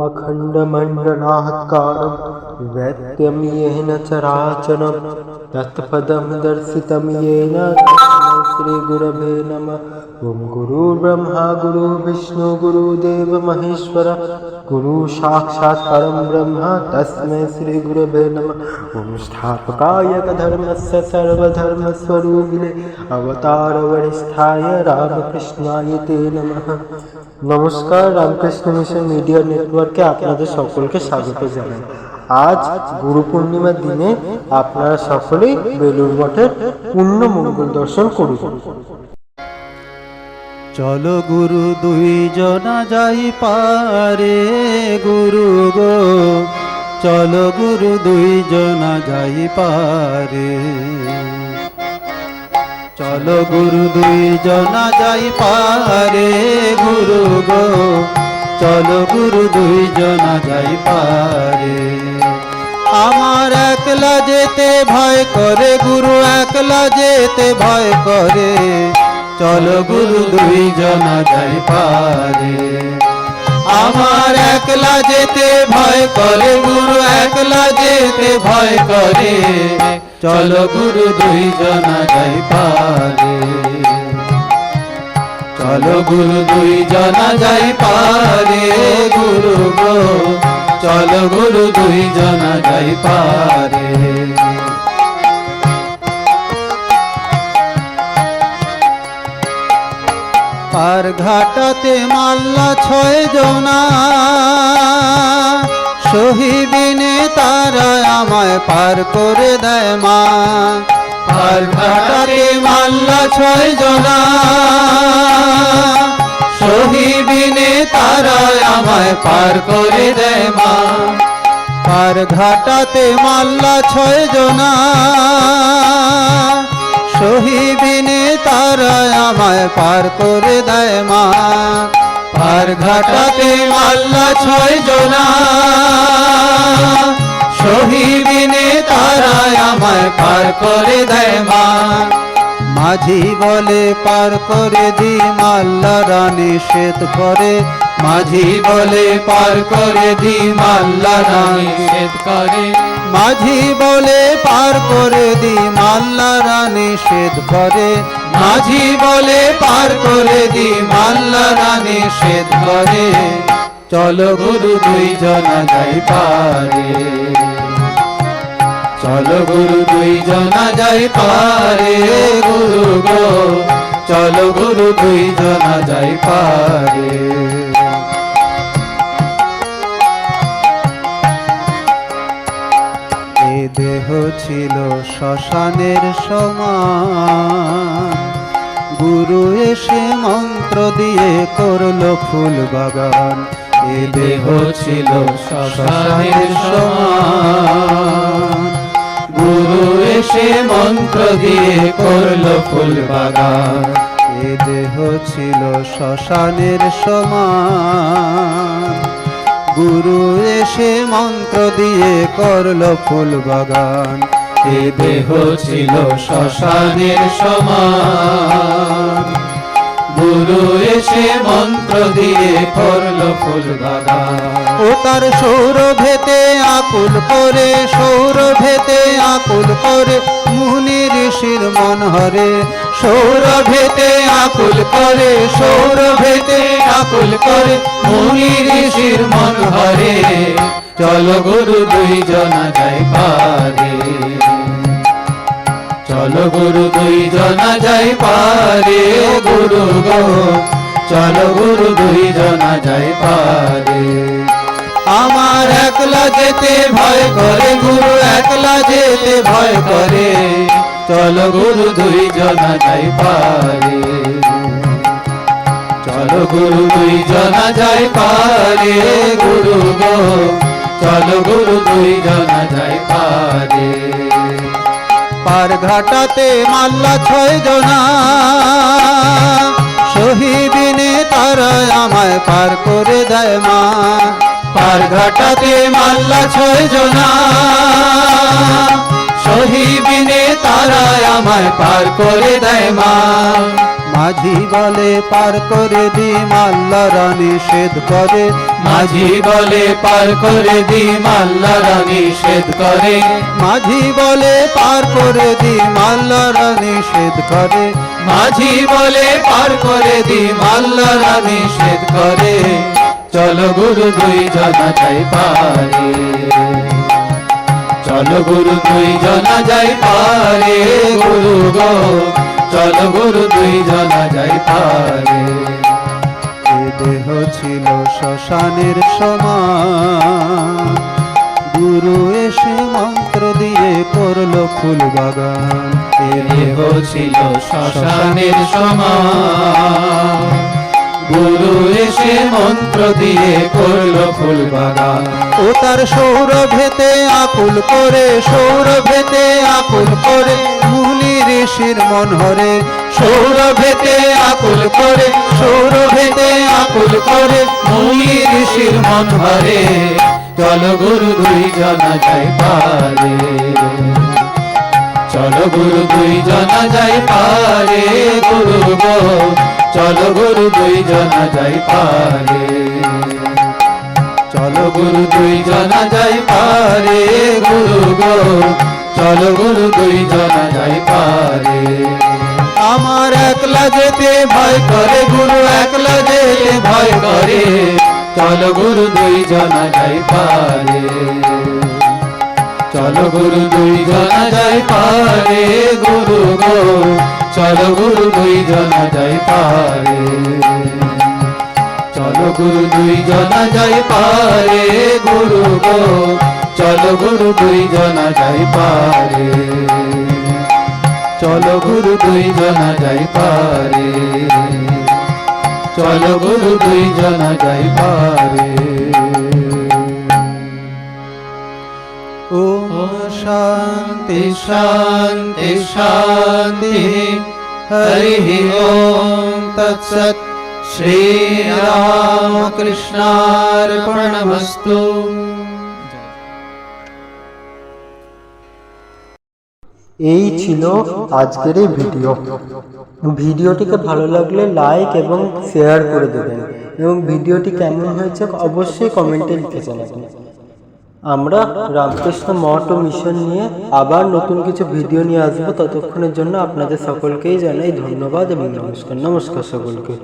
अखण्डमृणात्कारं वैत्यं येन चराचरं तत्पदं दर्शितं येन श्रीगुरवे नमः। ॐ गुरुर्ब्रह्मा गुरुविष्णु गुरुदेवमहेश्वर गुरुसाक्षात् परं ब्रह्म तस्मै श्रीगुरभे नमः। ॐ स्थापकाय धर्मस्य सर्वधर्मस्वरूपिणे अवतारवरिष्ठाय रामकृष्णाय ते नमः। নমস্কার, রামকৃষ্ণ মিশন মিডিয়া নেটওয়ার্কে আপনাদের সকলকে স্বাগত জানাই। আজ গুরু পূর্ণিমার দিনে আপনারা সকলেই বেলুর মঠের পূর্ণ মঙ্গল দর্শন করুন। চলো গুরু দুইজনা যাই পারে গুরু গো। চলো গুরু দুইজনা যাই পারে। চলো গুরু দুইজনা যাই পারে গুরু গো। চলো গুরু দুই দুইজনা যাই পারে। আমার একলা যেতে ভয় করে, গুরু একলা যেতে ভয় করে। চলো গুরু দুই দুইজনা যাই পারে। আমার একলা যেতে ভয় করে, গুরু একলা যেতে ভয় করে। চলো গুরু দুই দুইজনা যাই পারে। চলো গুরু দুইজনা যাই পারে গুরু গো। চলো গুরু দুইজনা যাই পারে। পার ঘাটাতে মাল্লা ছয় জনা। সহিবিনে তারা আমায় পার করে দেয় মা। পার ঘাটাতে মাল্লা ছয় জনা। পার করে দেয় মা। পার ঘাটাতে মাল্লা ছয় জনা। সহিবিনে তারা আমায় পার করে দেয় মা। পার ঘাটাতে মাল্লা ছয় জনা। সহিবিনে তারা আমায় পার করে দেয় মা। মাঝি বলে পার করে দি মাল্লা রানী শ্বেত করে। মাঝি বলে পার করে দি মাল্লা রানী শ্বেত করে। মাঝি বলে পার করে দি মাল্লা রানী শ্বেত করে। মাঝি বলে পার করে দি মাল্লা রানী শ্বেত করে। চলো গুরু দুইজনা যাই পারে। চলো গুরু দুইজনা যাই পারে, গুরু গো। চলো গুরু দুইজনা যাই পারে। ছিল শ্মশানের সমান। গুরু এসে মন্ত্র দিয়ে করল ফুল বাগান। এ দেহ ছিল শ্মশানের সমান। গুরু এসে মন্ত্র দিয়ে করল ফুল বাগান। এ দেহ ছিল শ্মশানের সমান। গুরু এসে মন্ত্র দিয়ে করল ফুল বাগান। এ দেহ ছিল শ্মশানের সমান। গুরু এসে মন্ত্র দিয়ে করল ফুল ও তার সৌরভেতে আকুল করে, সৌরভেতে আকুল করে, মুনি ঋষির মন হরে। সৌরভেতে আকুল করে, সৌরভেতে আকুল করে, মুনি ঋষির মন হরে। চলো গুরু দুইজনা যাই পারে। চলো গুরু দুইজনা যাই পারে গুরু গো। চলো গুরু দুইজনা যাই পারে। আমার একলা যেতে ভয় করে, গুরু একলা যেতে ভয় করে। চলো গুরু দুইজনা যাই পারে। চলো গুরু দুইজনা যাই পারে গুরু গো। চলো গুরু দুইজনা যাই পারে। পার ঘাটাতে মাল্লা ছয় জনা। সহিবিনে তারা আমায় পার করে দেয় মা। পার ঘাটাতে মাল্লা ছয় জনা। সহিবিনে তারা আমায় পার করে দেয় মা। মাঝি বলে পার করে দি মাল্লারা নিষেধ করে। মাঝি বলে পার করে দি মাল্লারা নিষেধ করে। মাঝি বলে পার করে দি মাল্লারা নিষেধ করে। মাঝি বলে পার করে দি মাল্লারা নিষেধ করে। চলো গুরু দুই জনা যাই পারে। চলো গুরু দুই জনা যাই পারে। গুরু গো চলো গুরু দুই জনা যাই পারে। দেহ ছিল শ্মশানের সমান। গুরু এসে মন্ত্র দিয়ে করল ফুল বাগান। এ দেহ ছিল শ্মশানের সমান। গুরু এসে মন্ত্র দিয়ে করল ফুল বাগান। ও তার সৌরভেতে আকুল করে, সৌরভেতে আকুল করে, মুনি ঋষির মন হরে সৌরভেতে আকুল করে, সৌরভেতে আকুল করে, মুনি ঋষির মন হরে চল গুরু দুই জনা যাই পারে। চল গুরু দুই জনা যাই পারে গুরু গো। চল গুরু দুই জনা যাই পারে। চলো গুরু দুই জনা যাই পারে গুরু গো। চলো গুরু দুই জনা যাই পারে। আমার একলা যেতে ভয় করে, গুরু একলা যেতে ভয় করে। চলো গুরু দুই জনা যাই পারে। চলো গুরু দুই জনা যাই পারে গুরু গো। চলো গুরু দুই জনা যাই পারে। চলো গুরু দুই জনা যাই পারে গুরু গো। চলো গুরু দুই জনা যাই পারে। চলো গুরু দুই জনা যাই পারে। চলো গুরু দুই জনা যাই পারে। শান্তি শান্তি শান্তি। হরি ওম তৎসৎ। শ্রীরামকৃষ্ণার্পণমস্তু। এই ছিল আজকের এই ভিডিও। ভিডিওটিকে ভালো লাগলে লাইক এবং শেয়ার করে দেবেন। এবং ভিডিওটি কেমন হয়েছে অবশ্যই কমেন্টে লিখে জানাবেন। আমরা রামকৃষ্ণ মঠ ও মিশন নিয়ে আবার নতুন কিছু ভিডিও নিয়ে আসব। ততক্ষণের জন্য আপনাদের সকলকেই জানাই ধন্যবাদ এবং নমস্কার। নমস্কার সকলকে।